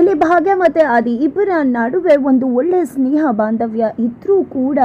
ಇಲ್ಲಿ ಭಾಗ್ಯ ಮತ್ತು ಆದಿ ಇಬ್ಬರ ನಡುವೆ ಒಂದು ಒಳ್ಳೆಯ ಸ್ನೇಹ ಬಾಂಧವ್ಯ ಇದ್ದರೂ ಕೂಡ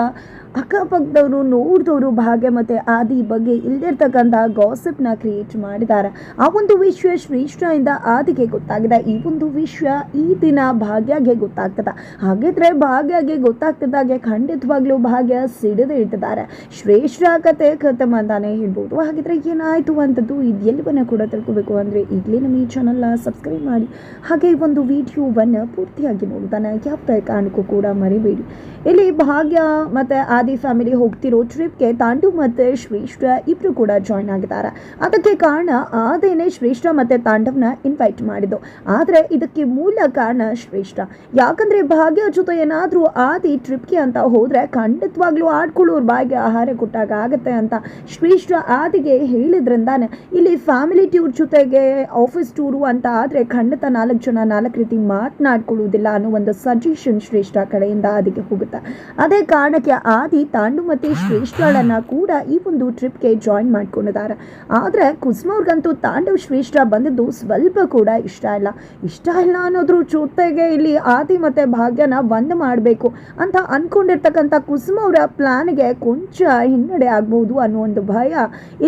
ಅಕ್ಕಪಕ್ಕದವರು ನೋಡಿದವರು ಭಾಗ್ಯ ಮತ್ತು ಆದಿ ಬಗ್ಗೆ ಇಲ್ದಿರ್ತಕ್ಕಂಥ ಗಾಸಿಪ್ನ ಕ್ರಿಯೇಟ್ ಮಾಡಿದ್ದಾರೆ. ಆ ಒಂದು ವಿಷಯ ಶ್ರೇಷ್ಠದಿಂದ ಆದಿಗೆ ಗೊತ್ತಾಗಿದೆ. ಈ ಒಂದು ವಿಷಯ ಈ ದಿನ ಭಾಗ್ಯಗೆ ಗೊತ್ತಾಗ್ತದೆ. ಹಾಗಿದ್ರೆ ಭಾಗ್ಯಗೆ ಗೊತ್ತಾಗ್ತಿದ್ದಾಗೆ ಖಂಡಿತವಾಗ್ಲೂ ಭಾಗ್ಯ ಸಿಡಿದು ಇಟ್ಟಿದ್ದಾರೆ. ಶ್ರೇಷ್ಠ ಕತೆ ಕಥಮ್ ಅಂತಾನೆ ಹೇಳ್ಬೋದು. ಹಾಗಿದ್ರೆ ಏನಾಯಿತು ಅಂತದ್ದು ಇದೆಲ್ಲವನ್ನ ಕೂಡ ತಿಳ್ಕೊಬೇಕು ಅಂದರೆ ಈಗಲೇ ನಮ್ಮ ಈ ಚಾನಲ್ನ ಸಬ್ಸ್ಕ್ರೈಬ್ ಮಾಡಿ. ಹಾಗೆ ಈ ಒಂದು ವಿಡಿಯೋವನ್ನು ಪೂರ್ತಿಯಾಗಿ ನೋಡೋದನ್ನ ಯಾವುದೇ ಕಾರಣಕ್ಕೂ ಕೂಡ ಮರಿಬೇಡಿ. ಇಲ್ಲಿ ಭಾಗ್ಯ ಮತ್ತು ಆದಿ ಫ್ಯಾಮಿಲಿ ಹೋಗ್ತಿರೋ ಟ್ರಿಪ್ಗೆ ತಾಂಡು ಮತ್ತು ಶ್ರೇಷ್ಠ ಇಬ್ಬರು ಕೂಡ ಜಾಯ್ನ್ ಆಗಿದ್ದಾರೆ. ಅದಕ್ಕೆ ಕಾರಣ ಆದೇನೆ ಶ್ರೇಷ್ಠ ಮತ್ತು ತಾಂಡವ್ನ ಇನ್ವೈಟ್ ಮಾಡಿದ್ದು. ಆದರೆ ಇದಕ್ಕೆ ಮೂಲ ಕಾರಣ ಶ್ರೇಷ್ಠ. ಯಾಕಂದ್ರೆ ಭಾಗ್ಯ ಜೊತೆ ಏನಾದರೂ ಆದಿ ಟ್ರಿಪ್ಗೆ ಅಂತ ಹೋದ್ರೆ ಖಂಡಿತವಾಗ್ಲೂ ಆಡ್ಕೊಳ್ಳೋರ್ ಭಾಗ್ಯ ಆಹಾರ ಕೊಟ್ಟಾಗ ಆಗತ್ತೆ ಅಂತ ಶ್ರೇಷ್ಠ ಆದಿಗೆ ಹೇಳಿದ್ರಿಂದಾನೆ. ಇಲ್ಲಿ ಫ್ಯಾಮಿಲಿ ಟೂರ್ ಜೊತೆಗೆ ಆಫೀಸ್ ಟೂರು ಅಂತ ಆದರೆ ಖಂಡಿತ ನಾಲ್ಕು ಜನ ನಾಲ್ಕು ರೀತಿ ಮಾತನಾಡ್ಕೊಳ್ಳುವುದಿಲ್ಲ ಅನ್ನೋ ಒಂದು ಸಜೆಷನ್ ಶ್ರೇಷ್ಠ ಕಡೆಯಿಂದ ಆದಿಗೆ ಹೋಗುತ್ತೆ. ಅದೇ ಕಾರಣಕ್ಕೆ ಆದಿ ತಾಂಡು ಮತ್ತು ಶ್ರೇಷ್ಠಳನ್ನ ಕೂಡ ಈ ಒಂದು ಟ್ರಿಪ್ಗೆ ಜಾಯಿನ್ ಮಾಡ್ಕೊಂಡಿದ್ದಾರೆ. ಆದರೆ ಕುಸುಮವ್ರಿಗಂತೂ ತಾಂಡವ್ ಶ್ರೇಷ್ಠ ಬಂದಿದ್ದು ಸ್ವಲ್ಪ ಕೂಡ ಇಷ್ಟ ಇಲ್ಲ. ಇಷ್ಟ ಇಲ್ಲ ಅನ್ನೋದ್ರ ಜೊತೆಗೆ ಇಲ್ಲಿ ಆದಿ ಮತ್ತು ಭಾಗ್ಯನ ಬಂದ್ ಮಾಡಬೇಕು ಅಂತ ಅಂದ್ಕೊಂಡಿರ್ತಕ್ಕಂಥ ಕುಸುಮ ಅವರ ಪ್ಲಾನ್ಗೆ ಕೊಂಚ ಹಿನ್ನಡೆ ಆಗ್ಬೋದು ಅನ್ನೋ ಒಂದು ಭಯ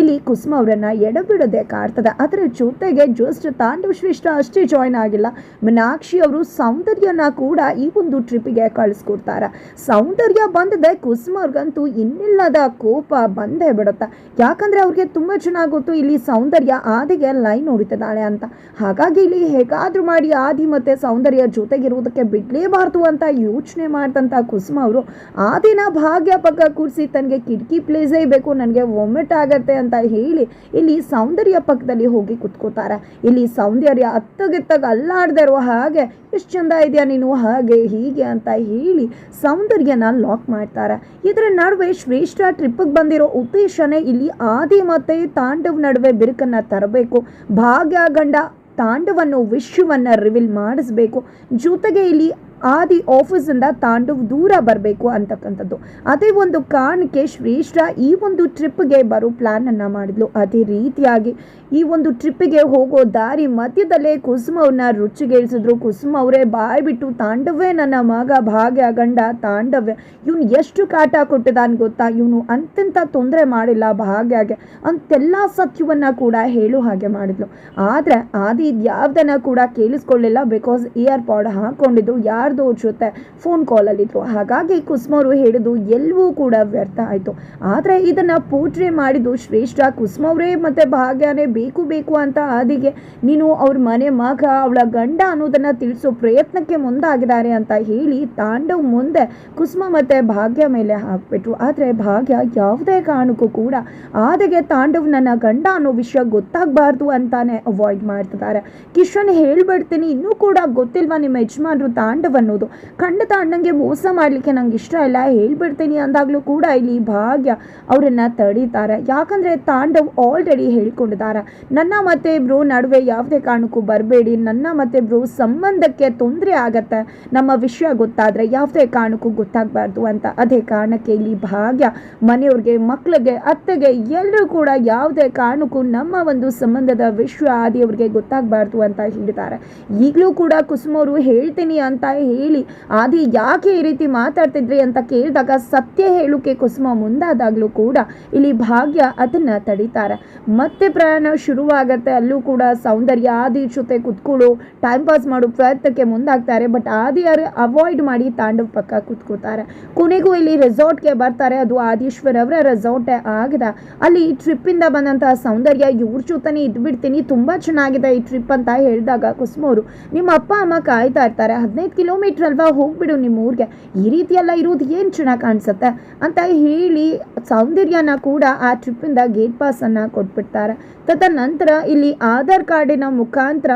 ಇಲ್ಲಿ ಕುಸುಮ ಅವರನ್ನ ಎಡಬಿಡದೆ ಕಾಡ್ತದೆ. ಅದರ ಜೊತೆಗೆ ಜಸ್ಟ್ ತಾಂಡವ ಶ್ರೇಷ್ಠ ಅಷ್ಟೇ ಜಾಯ್ನ್ ಆಗಿಲ್ಲ. ಮೀನಾಕ್ಷಿ ಅವರು ಸೌಂದರ್ಯನ ಕೂಡ ಈ ಒಂದು ಟ್ರಿಪ್ಗೆ ಕಳಿಸ್ಕೊಡ್ತಾರೆ. ಸೌಂದರ್ಯ ಬಂದದೆ ಕುಸುಮ ಅವ್ರಿಗಂತೂ ಇನ್ನಿಲ್ಲದ ಕೋಪ ಬಂದೇ ಬಿಡುತ್ತೆ, ಯಾಕಂದ್ರೆ ಅವ್ರಿಗೆ ತುಂಬಾ ಚೆನ್ನಾಗಿ ಗೊತ್ತು ಇಲ್ಲಿ ಸೌಂದರ್ಯ ಆದಿಗೆ ಲೈನ್ ಹೊಡಿತಿದ್ದಾಳೆ ಅಂತ. ಹಾಗಾಗಿ ಇಲ್ಲಿ ಹೇಗಾದರೂ ಮಾಡಿ ಆದಿ ಮತ್ತೆ ಸೌಂದರ್ಯ ಜೊತೆಗಿರುವುದಕ್ಕೆ ಬಿಡಲೇಬಾರ್ದು ಅಂತ ಯೋಚನೆ ಮಾಡ್ತಂತ ಕುಸುಮ ಅವರು, ಆದಿನ ಭಾಗ್ಯ ಪಕ್ಕ ಕೂರಿಸಿ ತನಗೆ ಕಿಟಕಿ ಪ್ಲೇಸೇ ಬೇಕು, ನನಗೆ ವೊಮಿಟ್ ಆಗತ್ತೆ ಅಂತ ಹೇಳಿ ಇಲ್ಲಿ ಸೌಂದರ್ಯ ಪಕ್ಕದಲ್ಲಿ ಹೋಗಿ ಕುತ್ಕೋತಾರೆ. ಇಲ್ಲಿ ಸೌಂದರ್ಯ ಅತ್ತಗೆತ್ತಾಗ ಅಲ್ಲಾಡ್ದೆ ಇರೋ ಹಾಗೆ ಎಷ್ಟು ಚಂದ ಇದೆಯಾ ನೀನು? ಹಾಗೆ, ಹೀಗೆ ಅಂತ ಹೇಳಿ ಸೌಂದರ್ಯನ ಲಾಕ್ ಮಾಡ್ತಾರೆ. ಇದರ ನಡುವೆ ಶ್ರೇಷ್ಠ ಟ್ರಿಪ್ಪಿಗೆ ಬಂದಿರೋ ಉದ್ದೇಶನೇ ಇಲ್ಲಿ ಆದಿ ಮತ್ತೆ ತಾಂಡವ್ ನಡುವೆ ಬಿರುಕನ್ನು ತರಬೇಕು. ಭಾಗ್ಯ ಗಂಡ ತಾಂಡವನ್ನು ವಿಶ್ವವನ್ನ ರಿವೀಲ್ ಮಾಡಿಸ್ಬೇಕು. ಜೊತೆಗೆ ಇಲ್ಲಿ ಆದಿ ಆಫೀಸಿಂದ ತಾಂಡವ್ ದೂರ ಬರಬೇಕು ಅಂತಕ್ಕಂಥದ್ದು. ಅದೇ ಒಂದು ಕಾರಣಕ್ಕೆ ಶ್ರೇಷ್ಠ ಈ ಒಂದು ಟ್ರಿಪ್ಗೆ ಬರೋ ಪ್ಲ್ಯಾನನ್ನು ಮಾಡಿದ್ಲು. ಅದೇ ರೀತಿಯಾಗಿ ಈ ಒಂದು ಟ್ರಿಪ್ಪಿಗೆ ಹೋಗೋ ದಾರಿ ಮಧ್ಯದಲ್ಲೇ ಕುಸುಮ ಅವ್ರನ್ನ ರುಚಿಗೇಳಿಸಿದ್ರು. ಕುಸುಮ ಅವರೇ ಬಾಯ್ ಬಿಟ್ಟು ತಾಂಡವೇ ನನ್ನ ಮಗ, ಭಾಗ್ಯ, ಗಂಡ, ತಾಂಡವ್ಯ. ಇವನು ಎಷ್ಟು ಕಾಟ ಕೊಟ್ಟಿದ್ದಾನೆ ಗೊತ್ತಾ? ಇವನು ಅಂತೆಂಥ ತೊಂದರೆ ಮಾಡಿಲ್ಲ, ಭಾಗ್ಯಾಗೆ. ಅಂತೆಲ್ಲ ಸತ್ಯವನ್ನ ಕೂಡ ಹೇಳು ಹಾಗೆ ಮಾಡಿದ್ಲು. ಆದರೆ ಆದಿ ಇದ್ಯಾವ್ದನ್ನ ಕೂಡ ಕೇಳಿಸ್ಕೊಳ್ಳಿಲ್ಲ. ಬಿಕಾಸ್ ಇಯರ್ ಪಾಡ್ ಹಾಕೊಂಡಿದ್ರು. ಯಾರ್ದೋ ಜೊತೆ ಫೋನ್ ಕಾಲಲ್ಲಿದ್ರು ಹಾಗಾಗಿ ಕುಸುಮವರು ಹೇಳಿದ್ದು ಎಲ್ಲವೂ ಕೂಡ ವ್ಯರ್ಥ ಆಯಿತು. ಆದರೆ ಇದನ್ನ ಪೋಟ್ರೆ ಮಾಡಿದ್ದು ಶ್ರೇಷ್ಠ ಕುಸುಮವರೇ ಮತ್ತೆ ಭಾಗ್ಯನೇ ಬೇಕು ಬೇಕು ಅಂತ ಆದಿಗೆ ನೀನು ಅವ್ರ ಮನೆ ಮಗ, ಅವಳ ಗಂಡ ಅನ್ನೋದನ್ನ ತಿಳಿಸೋ ಪ್ರಯತ್ನಕ್ಕೆ ಮುಂದಾಗಿದ್ದಾರೆ ಅಂತ ಹೇಳಿ ತಾಂಡವ್ ಮುಂದೆ ಕುಸುಮ ಮತ್ತೆ ಭಾಗ್ಯ ಮೇಲೆ ಹಾಕ್ಬಿಟ್ರು. ಆದರೆ ಭಾಗ್ಯ ಯಾವುದೇ ಕಾರಣಕ್ಕೂ ಕೂಡ ಆದಿಗೆ ತಾಂಡವ್ ನನ್ನ ಗಂಡ ಅನ್ನೋ ವಿಷಯ ಗೊತ್ತಾಗಬಾರ್ದು ಅಂತಾನೆ ಅವಾಯ್ಡ್ ಮಾಡ್ತಿದ್ದಾರೆ. ಕಿಶನ್ ಹೇಳ್ಬಿಡ್ತೀನಿ, ಇನ್ನೂ ಕೂಡ ಗೊತ್ತಿಲ್ವಾ ನಿಮ್ಮ ಯಜಮಾನರು ತಾಂಡವ್ ಅನ್ನೋದು. ಖಂಡಿತ ಅಣ್ಣಂಗೆ ಮೋಸ ಮಾಡಲಿಕ್ಕೆ ನಂಗೆ ಇಷ್ಟ ಇಲ್ಲ, ಹೇಳ್ಬಿಡ್ತೀನಿ ಅಂದಾಗಲೂ ಕೂಡ ಇಲ್ಲಿ ಭಾಗ್ಯ ಅವರನ್ನು ತಡೀತಾರೆ. ಯಾಕಂದ್ರೆ ತಾಂಡವ್ ಆಲ್ರೆಡಿ ಹೇಳ್ಕೊಂಡಿದ್ದಾರೆ. ನನ್ನ ಮತ್ತೆ ಬ್ರೋ ನಡುವೆ ಯಾವುದೇ ಕಾರಣಕ್ಕೂ ಬರಬೇಡಿ. ನನ್ನ ಮತ್ತೆ ಬ್ರೋ ಸಂಬಂಧಕ್ಕೆ ತೊಂದರೆ ಆಗತ್ತೆ. ನಮ್ಮ ವಿಷಯ ಗೊತ್ತಾದ್ರೆ ಯಾವುದೇ ಕಾರಣಕ್ಕೂ ಗೊತ್ತಾಗಬಾರ್ದು ಅಂತ. ಅದೇ ಕಾರಣಕ್ಕೆ ಇಲ್ಲಿ ಭಾಗ್ಯ ಮನೆಯವ್ರಿಗೆ ಮಕ್ಕಳಿಗೆ ಅತ್ತೆಗೆ ಎಲ್ಲರೂ ಕೂಡ ಯಾವುದೇ ಕಾರಣಕ್ಕೂ ನಮ್ಮ ಒಂದು ಸಂಬಂಧದ ವಿಷಯ ಆದಿಯವ್ರಿಗೆ ಗೊತ್ತಾಗಬಾರ್ದು ಅಂತ ಹೇಳಿದ್ದಾರೆ. ಈಗಲೂ ಕೂಡ ಕುಸುಮವರು ಹೇಳ್ತೀನಿ ಅಂತ ಹೇಳಿ. ಆದಿ ಯಾಕೆ ಈ ರೀತಿ ಮಾತಾಡ್ತಿದ್ರಿ ಅಂತ ಕೇಳಿದಾಗ ಸತ್ಯ ಹೇಳೋಕೆ ಕುಸುಮ ಮುಂದಾದಾಗಲೂ ಕೂಡ ಇಲ್ಲಿ ಭಾಗ್ಯ ಅದನ್ನ ತಡೀತಾರೆ. ಮತ್ತೆ ಪ್ರಯಾಣ ಶುರುವಾಗತ್ತೆ, ಅಲ್ಲೂ ಕೂಡ ಸೌಂದರ್ಯ, ಆದಿ ಜೊತೆ ಕುತ್ಕೊಳ್ಳು ಟೈಮ್ ಪಾಸ್ ಮಾಡೋ ಪ್ರಯತ್ನಕ್ಕೆ ಮುಂದಾಗ್ತಾರೆ. ಬಟ್ ಆದಿಯರು ಅವಾಯ್ಡ್ ಮಾಡಿ ತಾಂಡವ್ ಪಕ್ಕ ಕುತ್ಕೋತಾರೆ ಕೊನೆಗೂ ಇಲ್ಲಿ ರೆಸಾರ್ಟ್ಗೆ ಬರ್ತಾರೆ. ಅದು ಆದೀಶ್ವರ್ ಅವರ ರೆಸಾರ್ಟೇ ಆಗಿದೆ. ಅಲ್ಲಿ ಟ್ರಿಪ್ಪಿಂದ ಬಂದಂತಹ ಸೌಂದರ್ಯ ಇವ್ರ ಜೊತೆನೇ ಇದ್ಬಿಡ್ತೀನಿ. ತುಂಬಾ ಚೆನ್ನಾಗಿದೆ ಈ ಟ್ರಿಪ್ ಅಂತ ಹೇಳಿದಾಗ ಕುಸುಮವರು ನಿಮ್ಮ ಅಪ್ಪ ಅಮ್ಮ ಕಾಯ್ತಾ ಇರ್ತಾರೆ. ಹದಿನೈದು ಕಿಲೋಮೀಟರ್ ಅಲ್ವಾ ಹೋಗ್ಬಿಡು ನಿಮ್ಮ ಊರಿಗೆ. ಈ ರೀತಿ ಎಲ್ಲ ಇರೋದು ಏನು ಚೆನ್ನಾಗಿ ಕಾಣಿಸುತ್ತೆ? ಅಂತ ಹೇಳಿ ಸೌಂದರ್ಯನ ಕೂಡ ಆ ಟ್ರಿಪ್ಪಿಂದ ಗೇಟ್ ಪಾಸನ್ನು ಕೊಟ್ಬಿಡ್ತಾರೆ. ತದನಂತರ ಇಲ್ಲಿ ಆಧಾರ್ ಕಾರ್ಡಿನ ಮುಖಾಂತರ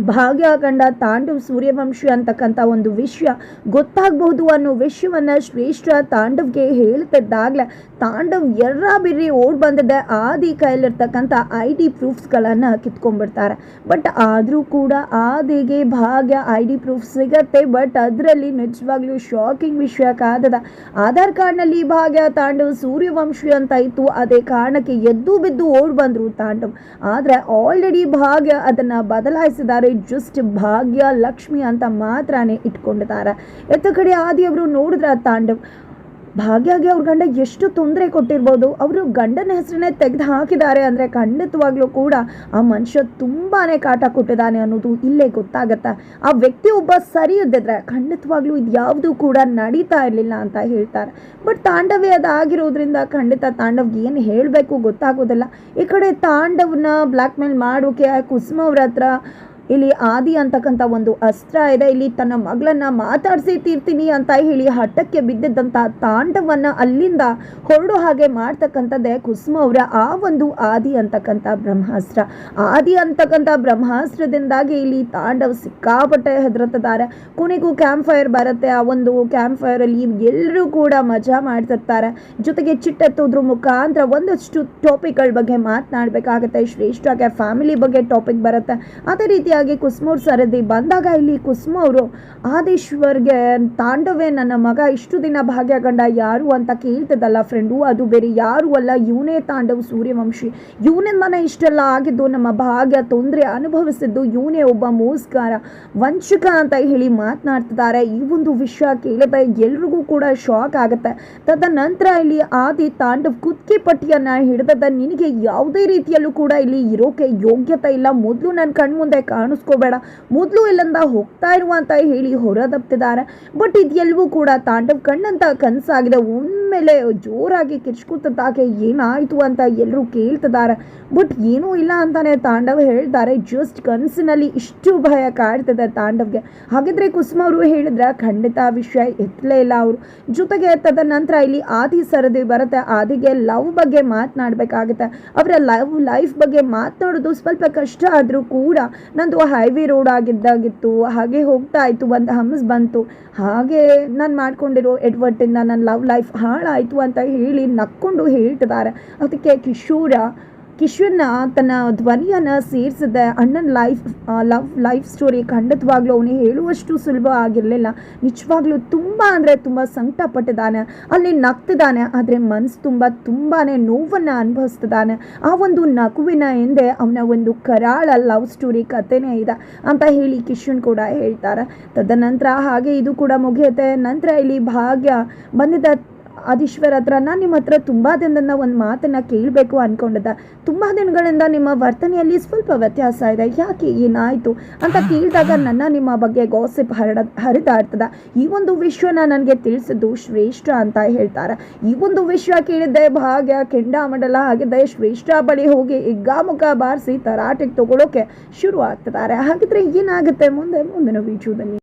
ಭಾಗ್ಯ ಕಂಡ ತಾಂಡವ್ ಸೂರ್ಯವಂಶಿ ಅಂತಕ್ಕಂಥ ಒಂದು ವಿಷಯ ಗೊತ್ತಾಗಬಹುದು ಅನ್ನೋ ವಿಷಯವನ್ನ ಶ್ರೇಷ್ಠ ತಾಂಡವ್ಗೆ ಹೇಳ್ತಿದ್ದಾಗಲೇ ತಾಂಡವ್ ಎರ್ರ ಬಿರ್ರಿ ಓಡ್ ಬಂದಿದೆ. ಆದಿ ಕೈಲಿರ್ತಕ್ಕಂಥ ಐ ಡಿ ಪ್ರೂಫ್ಸ್ಗಳನ್ನು ಕಿತ್ಕೊಂಡ್ಬಿಡ್ತಾರೆ. ಬಟ್ ಆದರೂ ಕೂಡ ಆದಿಗೆ ಭಾಗ್ಯ ಐ ಡಿ ಪ್ರೂಫ್ ಸಿಗತ್ತೆ. ಬಟ್ ಅದರಲ್ಲಿ ನಿಜವಾಗ್ಲೂ ಶಾಕಿಂಗ್ ವಿಷಯ ಕಾದದ ಆಧಾರ್ ಕಾರ್ಡ್ನಲ್ಲಿ ಭಾಗ್ಯ, ತಾಂಡವ್ ಸೂರ್ಯವಂಶಿ ಅಂತ ಇತ್ತು. ಅದೇ ಕಾರಣಕ್ಕೆ ಎದ್ದು ಬಿದ್ದು ಓಡ್ ಬಂದರು ತಾಂಡವ್. ಆದರೆ ಆಲ್ರೆಡಿ ಭಾಗ್ಯ ಅದನ್ನು ಬದಲಾಯಿಸಿದ್ದಾರೆ ಜಸ್ಟ್ ಭಾಗ್ಯ, ಲಕ್ಷ್ಮಿ ಅಂತ ಮಾತ್ರನೇ ಇಟ್ಕೊಂಡಿದ್ದಾರೆ. ಎತ್ತ ಕಡೆ ಆದಿಯವರು ನೋಡಿದ್ರ ತಾಂಡವ್, ಭಾಗ್ಯಗೆ ಅವ್ರ ಗಂಡ ಎಷ್ಟು ತೊಂದರೆ ಕೊಟ್ಟಿರ್ಬೋದು. ಅವರು ಗಂಡನ ಹೆಸರನ್ನೇ ತೆಗೆದು ಹಾಕಿದ್ದಾರೆ ಅಂದರೆ ಖಂಡಿತವಾಗ್ಲೂ ಕೂಡ ಆ ಮನುಷ್ಯ ತುಂಬಾ ಕಾಟ ಕೊಟ್ಟಿದ್ದಾನೆ ಅನ್ನೋದು ಇಲ್ಲೇ ಗೊತ್ತಾಗತ್ತೆ. ಆ ವ್ಯಕ್ತಿ ಒಬ್ಬ ಸರಿ ಇದ್ದಿದ್ರೆ ಖಂಡಿತವಾಗ್ಲೂ ಇದು ಯಾವುದು ಕೂಡ ನಡೀತಾ ಇರಲಿಲ್ಲ ಅಂತ ಹೇಳ್ತಾರೆ. ಬಟ್ ತಾಂಡವೇ ಅದಾಗಿರೋದ್ರಿಂದ ಖಂಡಿತ ತಾಂಡವ್ಗೆ ಏನು ಹೇಳಬೇಕು ಗೊತ್ತಾಗೋದಿಲ್ಲ. ಈ ಕಡೆ ತಾಂಡವನ್ನ ಬ್ಲ್ಯಾಕ್ ಮೇಲ್ ಮಾಡೋಕೆ ಕುಸುಮ ಅವ್ರ ಹತ್ರ ಇಲ್ಲಿ ಆದಿ ಅಂತಕ್ಕಂಥ ಒಂದು ಅಸ್ತ್ರ ಇದೆ. ಇಲ್ಲಿ ತನ್ನ ಮಗಳನ್ನ ಮಾತಾಡಿಸಿ ತೀರ್ತೀನಿ ಅಂತ ಹೇಳಿ ಹಠಕ್ಕೆ ಬಿದ್ದಿದ್ದಂಥ ತಾಂಡವನ್ನ ಅಲ್ಲಿಂದ ಹೊರಡೋ ಹಾಗೆ ಮಾಡ್ತಕ್ಕಂಥದ್ದೇ ಕುಸುಮ ಅವರ ಆ ಒಂದು ಆದಿ ಅಂತಕ್ಕಂಥ ಬ್ರಹ್ಮಾಸ್ತ್ರ. ಆದಿ ಅಂತಕ್ಕಂಥ ಬ್ರಹ್ಮಾಸ್ತ್ರದಿಂದಾಗಿ ಇಲ್ಲಿ ತಾಂಡವ ಸಿಕ್ಕಾಪಟ್ಟೆ ಹೆದರುತ್ತಿದ್ದಾರೆ. ಕೊನೆಗೂ ಕ್ಯಾಂಪ್ ಫೈರ್ ಬರುತ್ತೆ. ಆ ಒಂದು ಕ್ಯಾಂಪ್ ಫೈರ್ ಅಲ್ಲಿ ಎಲ್ಲರೂ ಕೂಡ ಮಜಾ ಮಾಡ್ತಿರ್ತಾರೆ. ಜೊತೆಗೆ ಚಿಟ್ಟೆತ್ತೋದ್ರ ಮುಖಾಂತರ ಒಂದಷ್ಟು ಟಾಪಿಕ್ಗಳ ಬಗ್ಗೆ ಮಾತನಾಡಬೇಕಾಗತ್ತೆ. ಶ್ರೇಷ್ಠ ಫ್ಯಾಮಿಲಿ ಬಗ್ಗೆ ಟಾಪಿಕ್ ಬರುತ್ತೆ. ಅದೇ ರೀತಿಯಾಗಿ ಕುಸುಮವ್ರ ಸರದಿ ಬಂದಾಗ ಇಲ್ಲಿ ಕುಸುಮ ಅವರು ಆದೇಶ್ವರ್ಗೆ ತಾಂಡವೇ ನನ್ನ ಮಗ. ಇಷ್ಟು ದಿನ ಭಾಗ್ಯ ಗಂಡ ಯಾರು ಅಂತ ಕೇಳ್ತದಲ್ಲ ಫ್ರೆಂಡು ಅದು ಬೇರೆ ಯಾರು ಅಲ್ಲ, ಇವನೇ ತಾಂಡವ್ ಸೂರ್ಯವಂಶಿ. ಇವನಿಂದನೇ ಇಷ್ಟೆಲ್ಲ ಆಗಿದ್ದು ನಮ್ಮ ಭಾಗ್ಯ ತೊಂದರೆ ಅನುಭವಿಸಿದ್ದು ಇವನೇ ಒಬ್ಬ ಮೋಸ್ಕಾರ ವಂಚಕ ಅಂತ ಹೇಳಿ ಮಾತನಾಡ್ತಿದ್ದಾರೆ. ಈ ಒಂದು ವಿಷಯ ಕೇಳಿದ ಎಲ್ರಿಗೂ ಕೂಡ ಶಾಕ್ ಆಗುತ್ತೆ. ತದನಂತರ ಇಲ್ಲಿ ಆದಿ ತಾಂಡವ್ ಕುತ್ಕಿ ಪಟ್ಟಿಯನ್ನ ಹಿಡಿದದ ನಿನಗೆ ಯಾವುದೇ ರೀತಿಯಲ್ಲೂ ಕೂಡ ಇಲ್ಲಿ ಇರೋಕೆ ಯೋಗ್ಯತೆ ಇಲ್ಲ. ಮೊದಲು ನನ್ನ ಕಣ್ಮುಂದೆ ಕಾಣಿಸ್ಕೋಬೇಡ. ಮೊದಲು ಇಲ್ಲಿಂದ ಹೋಗ್ತಾ ಇರುವ ಅಂತ ಹೇಳಿ ಹೊರದಪ್ತಿದ್ದಾರೆ ಬಟ್ ಇದೆಲ್ಲವೂ ಕೂಡ ತಾಂಡವ್ ಕಣ್ಣಂತ ಕನಸಾಗಿದೆ. ಒಮ್ಮೆಲೆ ಜೋರಾಗಿ ಕಿಚ್ಕುತ್ತಾಗೆ ಏನಾಯಿತು ಅಂತ ಎಲ್ಲರೂ ಕೇಳ್ತಿದ್ದಾರೆ. ಬಟ್ ಏನೂ ಇಲ್ಲ ಅಂತಾನೆ ತಾಂಡವ್ ಹೇಳ್ತಾರೆ. ಜಸ್ಟ್ ಕನಸಿನಲ್ಲಿ ಇಷ್ಟು ಭಯ ಕಾಡ್ತದೆ ತಾಂಡವ್ಗೆ. ಹಾಗಿದ್ರೆ ಕುಸುಮ ಅವರು ಹೇಳಿದ್ರೆ ಖಂಡಿತ ವಿಷಯ ಎತ್ತಲೇ ಇಲ್ಲ ಅವರು. ಜೊತೆಗೆ ತದನಂತರ ಇಲ್ಲಿ ಆದಿ ಸರದಿ ಬರುತ್ತೆ. ಆದಿಗೆ ಲವ್ ಬಗ್ಗೆ ಮಾತನಾಡಬೇಕಾಗುತ್ತೆ. ಅವರ ಲವ್ ಲೈಫ್ ಬಗ್ಗೆ ಮಾತನಾಡೋದು ಸ್ವಲ್ಪ ಕಷ್ಟ ಆದರೂ ಕೂಡ ನಂದು ಹೈವೇ ರೋಡ್ ಆಗಿದ್ದಾಗಿತ್ತು, ಹಾಗೆ ಹೋಗ್ತಾ ಇತ್ತು ಒಂದು ಹಮ್ಸ್ ಬಂತು. ಹಾಗೆ ನಾನು ಮಾಡ್ಕೊಂಡಿರೋ ಎಡ್ವರ್ಟಿಂದ ನನ್ನ ಲವ್ ಲೈಫ್ ಹಾಳಾಯಿತು ಅಂತ ಹೇಳಿ ನಕ್ಕೊಂಡು ಹೇಳ್ತಿದ್ದಾರೆ. ಅದಕ್ಕೆ ಕಿಶೋರ ಕಿಶೋರ್ನ ತನ್ನ ಧ್ವನಿಯನ್ನು ಸೇರಿಸಿದೆ ಅಣ್ಣನ ಲೈಫ್ ಲವ್ ಲೈಫ್ ಸ್ಟೋರಿ ಖಂಡಿತವಾಗ್ಲೂ ಅವನು ಹೇಳುವಷ್ಟು ಸುಲಭ ಆಗಿರಲಿಲ್ಲ. ನಿಜವಾಗ್ಲೂ ತುಂಬ ಅಂದರೆ ತುಂಬ ಸಂಕಟ ಪಟ್ಟಿದ್ದಾನೆ ಅಲ್ಲಿ ನಗ್ತಿದ್ದಾನೆ, ಆದರೆ ಮನಸ್ಸು ತುಂಬ ತುಂಬಾ ನೋವನ್ನು ಅನುಭವಿಸ್ತಿದ್ದಾನೆ. ಆ ಒಂದು ನಗುವಿನ ಹಿಂದೆ ಅವನ ಒಂದು ಕರಾಳ ಲವ್ ಸ್ಟೋರಿ ಕಥೆನೇ ಇದೆ ಅಂತ ಹೇಳಿ ಕಿಶನ್ ಕೂಡ ಹೇಳ್ತಾರೆ. ತದನಂತರ ಹಾಗೆ ಇದು ಕೂಡ ಮುಗಿಯುತ್ತೆ. ನಂತರ ಇಲ್ಲಿ ಭಾಗ್ಯ ಬಂದಿದ್ದ ಆದೀಶ್ವರ್ ಹತ್ರ ನಾನು ನಿಮ್ಮ ಹತ್ರ ತುಂಬ ದಿನದಿಂದ ಒಂದು ಮಾತನ್ನು ಕೇಳಬೇಕು ಅಂದ್ಕೊಂಡಿದ್ದೆ ತುಂಬ ದಿನಗಳಿಂದ ನಿಮ್ಮ ವರ್ತನೆಯಲ್ಲಿ ಸ್ವಲ್ಪ ವ್ಯತ್ಯಾಸ ಇದೆ. ಯಾಕೆ ಏನಾಯಿತು ಅಂತ ಕೇಳಿದಾಗ ನನ್ನ ನಿಮ್ಮ ಬಗ್ಗೆ ಗಾಸಿಪ್ ಹರಡ ಹರಿದಾಡ್ತದೆ ಈ ಒಂದು ವಿಷಯನ ನನಗೆ ತಿಳಿಸಿದ್ದು ಶ್ರೇಷ್ಠ ಅಂತ ಹೇಳ್ತಾರೆ. ಈ ಒಂದು ವಿಷಯ ಕೇಳಿದ್ದೆ ಭಾಗ್ಯ, ಕೆಂಡಾಮಂಡಲ ಆಗಿದ್ದೆ ಶ್ರೇಷ್ಠ ಬಳಿ ಹೋಗಿ ಹಿಗ್ಗಾಮುಖ ಬಾರಿಸಿ ತರಾಟೆಗೆ ತಗೊಳ್ಳೋಕೆ ಶುರು ಆಗ್ತಿದ್ದಾರೆ ಹಾಗಿದ್ರೆ ಏನಾಗುತ್ತೆ? ಮುಂದೆ ಮುಂದಿನ ವಿಡಿಯೋದಲ್ಲಿ